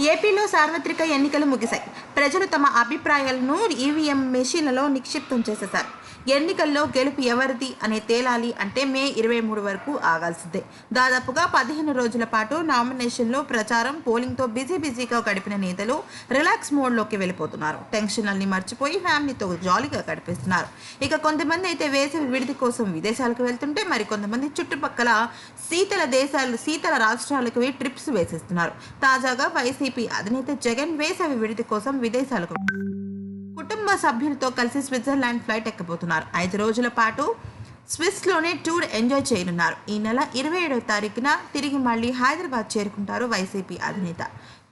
ఏపీలో సార్వత్రిక ఎన్నికలు ముగిశాయి. ప్రజలు తమ అభిప్రాయాలను ఈవీఎం మెషీన్లలో నిక్షిప్తం చేసేశారు. ఎన్నికల్లో గెలుపు ఎవరిది అనే తేలాలి అంటే మే ఇరవై మూడు వరకు ఆగాల్సిందే. దాదాపుగా పదిహేను రోజుల పాటు నామినేషన్లో ప్రచారం పోలింగ్తో బిజీ బిజీగా గడిపిన నేతలు రిలాక్స్ మోడ్లోకి వెళ్ళిపోతున్నారు. టెన్షన్లన్నీ మర్చిపోయి ఫ్యామిలీతో జాలీగా గడిపిస్తున్నారు. ఇక కొంతమంది అయితే వేసవి విడిది కోసం విదేశాలకు వెళ్తుంటే మరి కొంతమంది చుట్టుపక్కల శీతల దేశాలు శీతల రాష్ట్రాలకు ట్రిప్స్ వేసేస్తున్నారు. తాజాగా వైసీపీ అధినేత జగన్ వేసవి విడిది కోసం విదేశాలకు కుటుంబ సభ్యులతో కలిసి స్విట్జర్లాండ్ ఫ్లైట్ ఎక్కబోతున్నారు. ఐదు రోజుల పాటు స్విస్లోనే టూర్ ఎంజాయ్ చేయనున్నారు. ఈ నెల ఇరవై ఏడవ తారీఖున తిరిగి మళ్ళీ హైదరాబాద్ చేరుకుంటారు వైసీపీ అధినేత.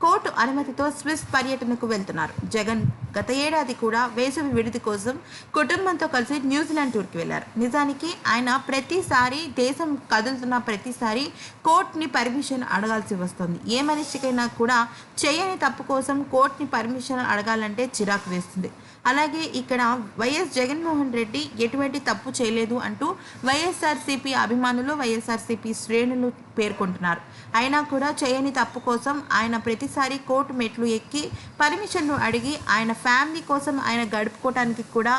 కోర్టు అనుమతితో స్విస్ పర్యటనకు వెళ్తున్నారు. జగన్ గత ఏడాది కూడా వేసవి విడిది కోసం కుటుంబంతో కలిసి న్యూజిలాండ్ టూర్కి వెళ్ళారు. నిజానికి ఆయన ప్రతిసారి దేశం కదులుతున్న ప్రతిసారి కోర్టుని పర్మిషన్ అడగాల్సి వస్తుంది. ఏ మనిషికైనా కూడా చేయని తప్పు కోసం కోర్టుని పర్మిషన్ అడగాలంటే చిరాకు వేస్తుంది. అలాగే ఇక్కడ వైఎస్ జగన్మోహన్ రెడ్డి ఎటువంటి తప్పు చేయలేదు అంటూ వైఎస్ఆర్సీపీ అభిమానులు వైఎస్ఆర్సీపీ శ్రేణులు పేర్కొంటున్నారు. అయినా కూడా చేయని తప్పు కోసం ఆయన ప్రతి ప్రతిసారి కోర్టు మెట్లు ఎక్కి పర్మిషన్ను అడిగి ఆయన ఫ్యామిలీ కోసం ఆయన గడుపుకోవటానికి కూడా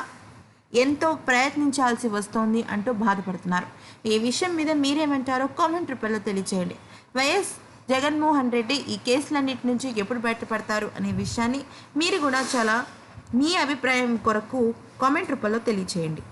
ఎంతో ప్రయత్నించాల్సి వస్తోంది అంటూ బాధపడుతున్నారు. ఈ విషయం మీద మీరేమంటారో కామెంట్ రూపంలో తెలియచేయండి. వైఎస్ జగన్మోహన్ రెడ్డి ఈ కేసులన్నిటి నుంచి ఎప్పుడు బయటపడతారు అనే విషయాన్ని మీరు కూడా చాలా మీ అభిప్రాయం కొరకు కామెంట్ రూపంలో తెలియచేయండి.